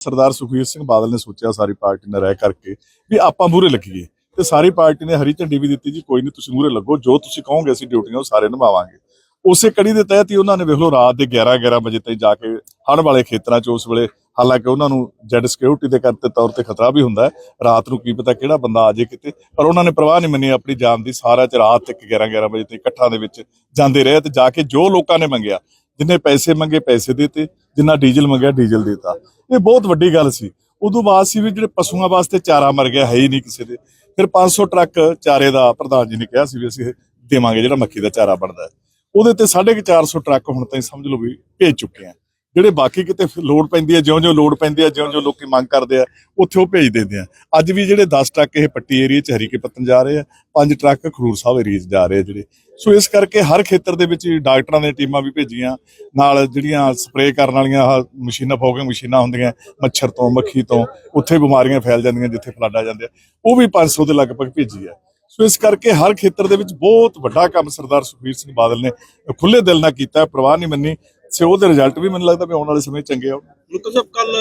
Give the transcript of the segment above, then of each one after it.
ਸਰਦਾਰ ਸੁਖਬੀਰ ਸਿੰਘ ਬਾਦਲ ਨੇ ਸੋਚਿਆ ਸਾਰੀ ਪਾਰਟੀ ਨਾਲ ਰਹਿ ਕਰਕੇ ਵੀ ਆਪਾਂ ਮੂਰੇ ਲੱਗੀਏ। ਤੇ ਸਾਰੀ ਪਾਰਟੀ ਨੇ ਹਰੀ ਝੰਡੀ ਵੀ ਦਿੱਤੀ ਜੀ, ਕੋਈ ਨਹੀਂ ਤੁਸੀਂ ਮੂਰੇ ਲੱਗੋ, ਜੋ ਤੁਸੀਂ ਕਹੋਗੇ ਅਸੀਂ ਡਿਊਟੀਆਂ ਉਹ ਸਾਰੇ ਨਿਭਾਵਾਂਗੇ। ਉਸੇ ਕੜੀ ਦੇ ਤਹਿਤ ਹੀ ਉਹਨਾਂ ਨੇ ਵੇਖ ਲਓ ਰਾਤ ਦੇ 11 11 ਵਜੇ ਤਾਈਂ ਜਾ ਕੇ ਹੜ੍ਹ ਵਾਲੇ ਖੇਤਰਾਂ 'ਚ ਉਸ ਵੇਲੇ ਹਾਲਾਂਕਿ ਉਹਨਾਂ ਨੂੰ ਜੈਡ ਸਿਕਿਉਰਿਟੀ ਦੇ ਕਰਤੇ ਤੌਰ ਤੇ ਖਤਰਾ ਵੀ ਹੁੰਦਾ ਰਾਤ ਨੂੰ ਕੀ ਪਤਾ ਕਿਹੜਾ ਬੰਦਾ ਆ ਜੇ ਕਿਤੇ, ਪਰ ਉਹਨਾਂ ਨੇ ਪ੍ਰਵਾਹ ਨਹੀਂ ਮੰਨੀ, ਆਪਣੀ ਜਾਨ ਦੀ ਸਾਰਾ ਚ ਰਾਤ ਤੱਕ 11 11 ਵਜੇ ਤੇ ਇਕੱਠਾਂ ਦੇ ਵਿੱਚ ਜਾਂਦੇ ਰਹੇ ਤੇ ਜਾ ਕੇ ਜੋ ਲੋਕਾਂ ਨੇ ਮੰਗਿਆ ਜਿੰਨੇ ਪੈਸੇ ਮੰਗੇ ਪੈਸੇ ਦਿੱਤੇ, ਜਿੰਨਾ ਡੀਜ਼ਲ ਮੰਗਿਆ ਡੀਜ਼ਲ ਦਿੱਤਾ। ਇਹ ਬਹੁਤ ਵੱਡੀ ਗੱਲ ਸੀ। ਉਦੋਂ ਬਾਅਦ ਸੀ ਵੀ ਜਿਹੜੇ ਪਸ਼ੂਆਂ ਵਾਸਤੇ ਚਾਰਾ ਮਰ ਗਿਆ, ਹੈ ਹੀ ਨਹੀਂ ਕਿਸੇ ਦੇ। ਫਿਰ 500 ਟਰੱਕ ਚਾਰੇ ਦਾ ਪ੍ਰਧਾਨ ਜੀ ਨੇ ਕਿਹਾ ਸੀ ਵੀ ਅਸੀਂ ਦੇਵਾਂਗੇ ਜਿਹੜਾ ਮੱਕੀ ਦਾ ਚਾਰਾ ਬਣਦਾ ਉਹਦੇ ਤੇ 450 ਟਰੱਕ ਹੁਣ ਤਾਈਂ ਸਮਝ ਲਓ ਵੀ ਭੇਜ ਚੁੱਕੇ ਆ। ਜਿਹੜੇ ਬਾਕੀ ਕਿਤੇ ਫਿਰ ਲੋਡ ਪੈਂਦੀ ਹੈ, ਜਿਉਂ-ਜਿਉਂ ਲੋਡ ਪੈਂਦੀ ਹੈ, ਜਿਉਂ-ਜਿਉਂ ਲੋਕੀ ਮੰਗ ਕਰਦੇ ਆ, ਉੱਥੇ ਉਹ ਭੇਜ ਦਿੰਦੇ ਆ। ਅੱਜ ਵੀ ਜਿਹੜੇ 10 ਟਰੱਕ ਇਹ ਪੱਟੀ ਏਰੀਆ ਚ ਹਰੀਕੇ ਪੱਤਨ ਜਾ ਰਹੇ ਆ, ਪੰਜ ਟਰੱਕ ਖਰੂਰ ਸਾਹਿਬ ਏਰੀਆ 'ਚ ਜਾ ਰਹੇ ਆ ਜਿਹੜੇ। ਸੋ ਇਸ ਕਰਕੇ ਹਰ ਖੇਤਰ ਦੇ ਵਿੱਚ ਡਾਕਟਰਾਂ ਦੀਆਂ ਟੀਮਾਂ ਵੀ ਭੇਜੀਆਂ। ਨਾਲ ਜਿਹੜੀਆਂ ਸਪਰੇਅ ਕਰਨ ਵਾਲੀਆਂ ਮਸ਼ੀਨਾਂ ਫੋਗਿੰਗ ਮਸ਼ੀਨਾਂ ਹੁੰਦੀਆਂ, ਮੱਛਰ ਤੋਂ, ਮੱਖੀ ਤੋਂ, ਉੱਥੇ ਬਿਮਾਰੀਆਂ ਫੈਲ ਜਾਂਦੀਆਂ ਜਿੱਥੇ ਫਲੱਡ ਆ ਜਾਂਦੇ ਆ। ਉਹ ਵੀ 500 ਦੇ ਲਗਭਗ ਭੇਜੀ ਆ। ਸੋ ਇਸ ਕਰਕੇ ਹਰ ਖੇਤਰ ਦੇ ਵਿੱਚ ਬਹੁਤ ਵੱਡਾ ਕੰਮ ਸਰਦਾਰ ਸੁਖਬੀਰ ਸਿੰਘ ਬਾਦਲ ਨੇ ਖੁੱਲੇ ਦਿਲ ਨਾਲ ਕੀਤਾ, ਪ੍ਰਵਾਹ ਨਹੀਂ ਮੰਨੀ। ਸੇ ਉਹਦੇ ਰਿਜ਼ਲਟ ਵੀ ਮੈਨੂੰ ਲੱਗਦਾ ਵੀ ਆਉਣ ਵਾਲੇ ਸਮੇਂ ਚੰਗੇ ਆਉਣ। ਮੁਕਤਸਰ ਸਾਹਿਬ ਕੱਲ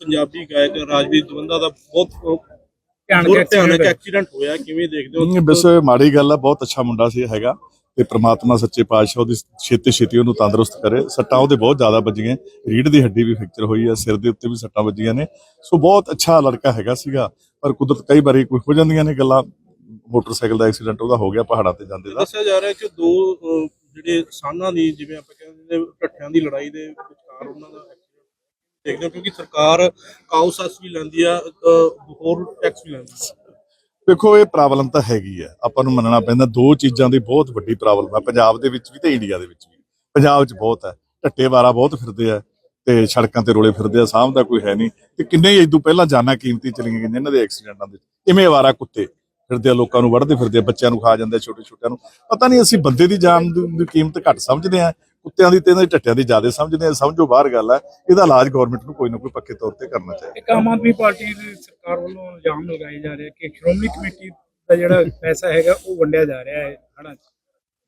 ਪੰਜਾਬੀ ਗਾਇਕ ਰਾਜਵੀਰ ਦਵੰਦਾ ਦਾ ਬਹੁਤ ਭਿਆਨਕ ਐਕਸੀਡੈਂਟ ਹੋਇਆ। ਕਿਵੇਂ ਦੇਖਦੇ ਨਹੀਂ, ਹੋ ਬਸ ਮਾੜੀ ਗੱਲ ਆ ਬਹੁਤ ਅੱਛਾ ਮੁੰਡਾ ਸੀ ਹੈਗਾ ਤੇ ਪ੍ਰਮਾਤਮਾ ਸੱਚੇ ਪਾਤਸ਼ਾਹ ਉਹਦੀ ਛੇਤੀ ਛੇਤੀ ਉਹਨੂੰ ਤੰਦਰੁਸਤ ਕਰੇ। ਸੱਟਾਂ ਉਹਦੇ ਬਹੁਤ ਜ਼ਿਆਦਾ ਵੱਜੀਆਂ ਰੀੜ ਦੀ ਹੱਡੀ ਵੀ ਫ੍ਰੈਕਚਰ ਹੋਈ ਆ ਸਿਰ ਦੇ ਉੱਤੇ ਵੀ ਸੱਟਾਂ ਵੱਜੀਆਂ ਨੇ। ਸੋ ਬਹੁਤ ਅੱਛਾ ਲੜਕਾ ਹੈਗਾ ਸੀਗਾ ਪਰ ਕੁਦਰਤ ਕਈ ਵਾਰੀ ਕੋਈ ਹੋ ਜਾਂਦੀਆਂ ਨੇ ਗੱਲਾਂ ਮੋਟਰਸਾਈਕਲ ਦਾ ਐਕਸੀਡੈਂਟ ਉਹਦਾ ਹੋ ਗਿਆ ਪਹਾੜਾਂ ਤੇ ਜਾਂਦੇ ਦਾ। ਦੱਸਿਆ ਜਾ ਰਿਹਾ ਕਿ ਦੋ ਜਿਹੜੇ ਸਾਨਾਂ ਦੀ ਜਿਵੇਂ ਆਪਾਂ ਕਹਿੰਦੇ ਦੀ ਲੜਾਈ ਦੇ ਵਿਚਕਾਰ ਉਹਨਾਂ ਦਾ ਦੇਖਦੇ ਹੋ, ਕਿਉਂਕਿ ਸਰਕਾਰ ਕਾਉਸਸ ਵੀ ਲੈਂਦੀ ਆ ਹੋਰ ਟੈਕਸ ਵੀ ਲੈਂਦੀ ਆ। ਦੇਖੋ, ਇਹ ਪ੍ਰੋਬਲਮ ਤਾਂ ਹੈਗੀ ਆ। ਆਪਾਂ ਨੂੰ ਮੰਨਣਾ ਪੈਂਦਾ, ਦੋ ਚੀਜ਼ਾਂ ਦੀ ਬਹੁਤ ਵੱਡੀ ਪ੍ਰੋਬਲਮ ਆ, ਪੰਜਾਬ ਦੇ ਵਿੱਚ ਵੀ ਤੇ ਇੰਡੀਆ ਦੇ ਵਿੱਚ ਵੀ। ਪੰਜਾਬ 'ਚ ਬਹੁਤ ਹੈ ਢੱਟੇ ਬਹੁਤ ਫਿਰਦੇ ਆ ਤੇ ਸੜਕਾਂ ਤੇ ਰੋਲੇ ਫਿਰਦੇ ਆ ਸਾਹਮ ਦਾ ਕੋਈ ਹੈ ਨਹੀਂ। ਤੇ ਕਿੰਨੇ ਹੀ ਇਦੋਂ ਪਹਿਲਾਂ ਜਾਨਾਂ ਕੀਮਤੀ ਚਲੀਆਂ ਗਈਆਂ ਇਹਨਾਂ ਦੇ ਐਕਸੀਡੈਂਟਾਂ ਦੇ ਇਵੇਂ ਵਾਰਾ ਕੁੱਤੇ ਫਿਰਦੇ ਆ, ਲੋਕਾਂ ਨੂੰ ਵੜਦੇ ਫਿਰਦੇ ਆ, ਬੱਚਿਆਂ ਨੂੰ ਖਾ ਜਾਂਦੇ ਛੋਟੇ ਛੋਟਿਆਂ ਨੂੰ। ਪਤਾ ਨਹੀਂ ਅਸੀਂ ਬੰਦੇ ਦੀ ਜਾਨ ਦੀ ਦੀ ਕੀਮਤ ਘੱਟ ਸਮਝਦੇ ਆ ਕੁੱਤਿਆਂ ਦੀ ਤੇ ਇਹਨਾਂ ਦੀ ਢੱਟਿਆਂ ਦੀ ਜ਼ਿਆਦਾ ਸਮਝਦੇ ਆ ਸਮਝੋ ਬਾਹਰ ਗੱਲ ਹੈ। ਇਹਦਾ ਇਲਾਜ ਗਵਰਨਮੈਂਟ ਨੂੰ ਕੋਈ ਨਾ ਕੋਈ ਪੱਕੇ ਤੌਰ ਤੇ ਕਰਨਾ ਚਾਹੀਦਾ। ਇੱਕ ਆਮ ਆਦਮੀ ਪਾਰਟੀ ਦੀ ਸਰਕਾਰ ਵੱਲੋਂ ਇਲਜ਼ਾਮ ਲਗਾਏ ਜਾ ਰਹੇ ਕਿ ਸ਼੍ਰੋਮਣੀ ਕਮੇਟੀ ਦਾ ਜਿਹੜਾ ਪੈਸਾ ਹੈਗਾ ਉਹ ਵੰਡਿਆ ਜਾ ਰਿਹਾ ਹੈ ਹਨਾ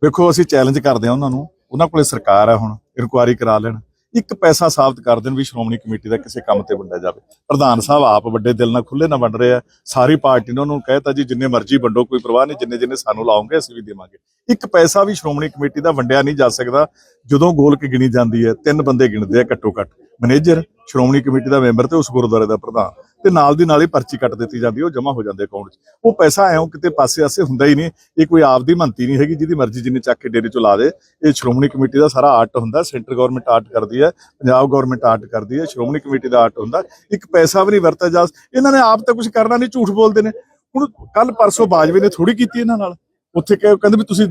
ਵੇਖੋ ਅਸੀਂ ਚੈਲੰਜ ਕਰਦੇ ਹਾਂ ਉਹਨਾਂ ਨੂੰ। ਉਹਨਾਂ ਕੋਲੇ ਸਰਕਾਰ ਹੈ ਹੁਣ ਇਨਕੁਆਇਰੀ ਕਰਾ ਲੈਣ। ਇੱਕ ਪੈਸਾ ਸਾਬਤ ਕਰ ਦੇਣ ਵੀ ਸ਼੍ਰੋਮਣੀ ਕਮੇਟੀ ਦਾ ਕਿਸੇ ਕੰਮ ਤੇ ਵੰਡਿਆ ਜਾਵੇ। ਪ੍ਰਧਾਨ ਸਾਹਿਬ ਆਪ ਵੱਡੇ ਦਿਲ ਨਾਲ ਖੁੱਲੇ ਨਾਲ ਵੰਡ ਰਹੇ ਆ। ਸਾਰੀ ਪਾਰਟੀ ਨੇ ਉਹਨੂੰ ਕਹਿਤਾ ਜੀ ਜਿੰਨੇ ਮਰਜ਼ੀ ਵੰਡੋ ਕੋਈ ਪਰਵਾਹ ਨਹੀਂ ਜਿੰਨੇ ਜਿੰਨੇ ਸਾਨੂੰ ਲਾਉਂਗੇ ਅਸੀਂ ਵੀ ਦੇਵਾਂਗੇ। ਇੱਕ ਪੈਸਾ ਵੀ ਸ਼੍ਰੋਮਣੀ ਕਮੇਟੀ ਦਾ ਵੰਡਿਆ ਨਹੀਂ ਜਾ ਸਕਦਾ। ਜਦੋਂ ਗੋਲ ਕੇ ਗਿਣੀ ਜਾਂਦੀ ਹੈ ਤਿੰਨ ਬੰਦੇ ਗਿਣਦੇ ਆ ਘੱਟੋ ਘੱਟ। ਮੈਨੇਜਰ ਸ਼੍ਰੋਮਣੀ ਕਮੇਟੀ ਦਾ ਮੈਂਬਰ ਤੇ ਉਸ ਗੁਰਦੁਆਰੇ ਦਾ ਪ੍ਰਧਾਨ। ਤੇ ਨਾਲ ਦੀ ਨਾਲ ਹੀ ਪਰਚੀ ਕੱਟ ਦਿੱਤੀ ਜਾਂਦੀ ਹੈ, ਉਹ ਜਮ੍ਹਾਂ ਹੋ ਜਾਂਦੇ ਅਕਾਊਂਟ 'ਚ। ਉਹ ਪੈਸਾ ਐਂ ਕਿਤੇ ਪਾਸੇ ਆਸੇ ਹੁੰਦਾ ਹੀ ਨਹੀਂ। ਇਹ ਕੋਈ ਆਪਦੀ ਮੰਤੀ ਨਹੀਂ ਹੈਗੀ ਜਿਹਦੀ ਮਰਜ਼ੀ ਜਿੰਨੇ ਚੱਕ ਕੇ ਡੇਰੇ 'ਚ ਲਾ ਦੇ। ਇਹ ਸ਼੍ਰੋਮਣੀ ਕਮੇਟੀ ਦਾ ਸਾਰਾ ਆਰਟ ਹੁੰਦਾ ਸੈਂਟਰ ਗਵਰਨਮੈਂਟ ਆਰਟ ਕਰਦੀ ਹੈ ਪੰਜਾਬ ਗਵਰਨਮੈਂਟ ਆਰਟ ਕਰਦੀ ਹੈ ਸ਼੍ਰੋਮਣੀ ਕਮੇਟੀ ਦਾ ਆਰਟ ਹੁੰਦਾ। ਇੱਕ ਪੈਸਾ ਵੀ ਨਹੀਂ ਵਰਤਿਆ ਜਾ ਇਹਨਾਂ ਨੇ ਆਪ ਤਾਂ ਕੁਝ ਕਰਨਾ ਨਹੀਂ ਝੂਠ ਬੋਲਦੇ ਨੇ। ਹੁਣ ਕੱਲ ਪਰਸੋਂ ਬਾਜਵੇ ਨੇ ਥੋੜੀ ਕੀਤੀ ਇਹਨਾਂ ਨਾਲ। ਉੱਥੇ ਕਹਿੰਦੇ ਵੀ ਤੁਸੀਂ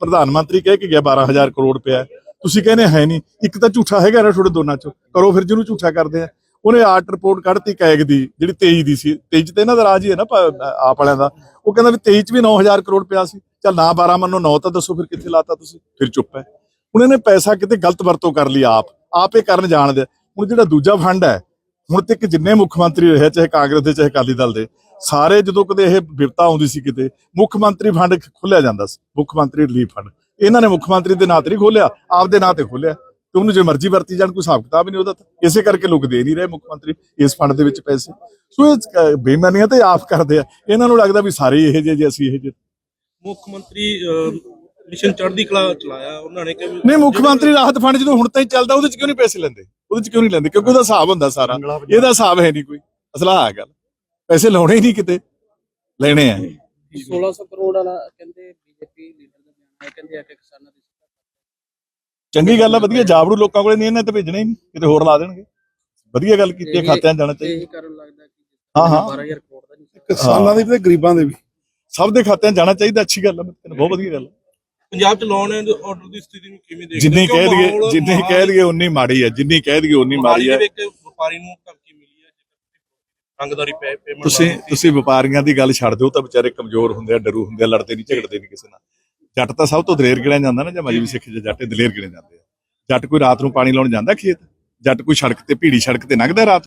ਪ੍ਰਧਾਨ ਮੰਤਰੀ ਕਹਿ ਕੇ ਗਿਆ 12000 ਕਰੋੜ ਰੁਪਇਆ ਤੁਸੀਂ ਕਹਿੰਦੇ ਹੈ ਨਹੀਂ। ਇੱਕ ਤਾਂ ਝੂਠਾ ਹੈਗਾ ਨਾ ਤੁਹਾਡੇ ਦੋਨਾਂ ਚੋਂ। ਕਰੋ ਫਿਰ ਜਿਹਨੂੰ ਝੂਠਾ ਕਰਦੇ ਆ। ਉਹਨੇ ਆਰਟ ਰਿਪੋਰਟ ਕੱਢਤੀ ਕੈਗ ਦੀ, ਜਿਹੜੀ 23 ਦੀ ਸੀ। 23 ਚ ਤੇ ਇਹਨਾਂ ਦਾ ਰਾਜ ਹੀ ਹੈ ਨਾ ਆਪ ਵਾਲਿਆਂ ਦਾ। ਉਹ ਕਹਿੰਦਾ ਵੀ 23 ਚ ਵੀ 9000 ਕਰੋੜ ਪਿਆ ਸੀ। ਚੱਲ ਨਾ 12 ਮੰਨੋ 9 ਤਾਂ ਦੱਸੋ ਫਿਰ ਕਿੱਥੇ ਲਾਤਾ ਤੁਸੀਂ? ਫਿਰ ਚੁੱਪ ਹੈ। ਹੁਣ ਇਹਨੇ ਪੈਸਾ ਕਿਤੇ ਗਲਤ ਵਰਤੋਂ ਕਰ ਲਈ ਆਪ। ਆਪ ਇਹ ਕਰਨ ਜਾਣਦੇ ਹੁਣ ਜਿਹੜਾ ਦੂਜਾ ਫੰਡ ਹੈ, ਹੁਣ ਤੱਕ ਜਿੰਨੇ ਮੁੱਖ ਮੰਤਰੀ ਰਹੇ ਚਾਹੇ ਕਾਂਗਰਸ ਦੇ, ਚਾਹੇ ਅਕਾਲੀ ਦਲ ਦੇ ਸਾਰੇ ਜਦੋਂ ਕਦੇ ਇਹ ਵਿਪਤਾ ਆਉਂਦੀ ਸੀ ਕਿਤੇ ਮੁੱਖ ਮੰਤਰੀ ਫੰਡ ਖੋਲਿਆ ਜਾਂਦਾ ਸੀ ਮੁੱਖ ਮੰਤਰੀ ਰਿਲੀਫ ਫੰਡ। ਇਹਨਾਂ ਨੇ ਮੁੱਖ ਮੰਤਰੀ ਦੇ ਨਾਂ ਤੇ ਨਹੀਂ ਖੋਲਿਆ ਆਪਦੇ ਨਾਂ ਤੇ ਖੋਲਿਆ ਤੇ ਉਹਨੂੰ ਜੇ ਮਰਜ਼ੀ ਵਰਤੀ ਜਾਣ ਕੋਈ ਹਿਸਾਬ ਕਿਤਾਬ ਨਹੀਂ ਉਹਦਾ ਤਾਂ। ਇਸੇ ਕਰਕੇ ਲੋਕ ਦੇ ਨਹੀਂ ਰਹੇ ਮੁੱਖ ਮੰਤਰੀ ਇਸ ਫੰਡ ਦੇ ਵਿੱਚ ਪੈਸੇ। ਸੋ ਇਹ ਬੇਈਮਾਨੀਆਂ ਤੇ ਆਪ ਕਰਦੇ ਆ। ਇਹਨਾਂ ਨੂੰ ਲੱਗਦਾ ਵੀ ਸਾਰੇ ਇਹੋ ਜਿਹੇ ਜੇ ਅਸੀਂ ਇਹੋ ਜਿਹੇ। ਮੁੱਖ ਮੰਤਰੀ ਮਿਸ਼ਨ ਚੜ੍ਹਦੀ ਕਲਾ ਚਲਾਇਆ ਉਹਨਾਂ ਨੇ ਕਿ ਨਹੀਂ ਮੁੱਖ ਮੰਤਰੀ ਰਾਹਤ ਫੰਡ ਜਦੋਂ ਹੁਣ ਤਾਂ ਹੀ ਚੱਲਦਾ ਉਹਦੇ ਚ ਕਿਉਂ ਨਹੀਂ ਪੈਸੇ ਲੈਂਦੇ? ਉਹਦੇ ਚ ਕਿਉਂ ਨਹੀਂ ਲੈਂਦੇ? ਕਿਉਂਕਿ ਉਹਦਾ ਹਿਸਾਬ ਹੁੰਦਾ ਸਾਰਾ। ਇਹਦਾ ਹਿਸਾਬ ਹੈ ਨਹੀਂ ਕੋਈ। ਅਸਲਾ ਹੈ ਗੱਲ। ਪੈਸੇ ਲਾਉਣੇ ਹੀ ਨਹੀਂ ਕਿਤੇ ਲੈਣੇ ਆ। 1600 ਕਰੋੜ ਵਾਲਾ ਕਹਿੰਦੇ ਬੀਜੇਪੀ ਲੀਡਰ ਦਾ ਬਿਆਨ ਹੈ ਕਹਿੰਦੇ ਆ ਕਿ ਕਿਸਾਨਾਂ ਦੀ ਚੰਗੀ ਗੱਲ ਆ ਵਧੀਆ ਜਾਬੜੂ ਲੋਕਾਂ ਕੋਲੇ ਨਹੀਂ ਇਹਨਾਂ ਤੇ ਭੇਜਣਾ ਹੀ ਨਹੀਂ ਕਿਤੇ ਹੋਰ ਲਾ ਦੇਣਗੇ। ਵਧੀਆ ਗੱਲ ਕੀਤੀ ਹੈ, ਖਾਤਿਆਂ 'ਚ ਜਾਣਾ ਚਾਹੀਦਾ। ਇਹੀ ਕਾਰਨ ਲੱਗਦਾ ਕਿ ਹਾਂ, ਹਾਂ। 12000 ਕਰੋੜ ਦਾ ਨਹੀਂ ਕਿਸਾਨਾਂ ਦੀ ਵੀ ਤੇ ਗਰੀਬਾਂ ਦੇ ਵੀ। ਸਭ ਦੇ ਖਾਤਿਆਂ 'ਚ ਜਾਣਾ ਚਾਹੀਦਾ ਅੱਛੀ ਗੱਲ ਆ ਬਹੁਤ ਵਧੀਆ ਗੱਲ ਆ। ਪੰਜਾਬ ਚ ਲਾਉਣ ਆਰਡਰ ਦੀ ਸਥਿਤੀ ਨੂੰ ਕਿਵੇਂ ਦੇਖਦੇ ਜਿੰਨੀ? ਕਹਿ ਦਈਏ ਜਿੰਨੀ ਕਹਿ ਦਈਏ ਉਨੀ ਮਾੜੀ ਹੈ ਜਿੰਨੀ ਕਹਿ ਦਈਏ ਉਨੀ ਮਾੜੀ ਹੈ ਵਪਾਰੀ ਨੂੰ ਧਮਕੀ ਰੰਗਦਾਰੀ ਪੈ ਪੇਮੈਂਟ ਤੁਸੀਂ ਤੁਸੀਂ ਵਪਾਰੀਆਂ ਦੀ ਗੱਲ ਛੱਡ ਦਿਓ ਤਾਂ ਵਿਚਾਰੇ ਕਮਜ਼ੋਰ ਹੁੰਦੇ ਆ ਡਰੂ ਹੁੰਦੇ ਆ ਲੜਦੇ ਨਹੀਂ ਝਗੜਦੇ ਨਹੀਂ ਕਿਸੇ ਨਾਲ। ਜੱਟ ਤਾਂ ਸਭ ਤੋਂ ਦਲੇਰ ਗਿਣਿਆ ਜਾਂਦਾ ਨਾ ਜਾਂ ਮਜਬੀ ਸਿੱਖ ਜਾਂ ਜੱਟ ਦਲੇਰ ਗਿਣੇ ਜਾਂਦੇ ਆ। ਜੱਟ ਕੋਈ ਰਾਤ ਨੂੰ ਪਾਣੀ ਲਾਉਣ ਜਾਂਦਾ ਖੇਤ? ਜੱਟ ਕੋਈ ਸੜਕ ਤੇ ਭੀੜੀ ਸੜਕ ਤੇ ਲੰਘਦਾ ਰਾਤ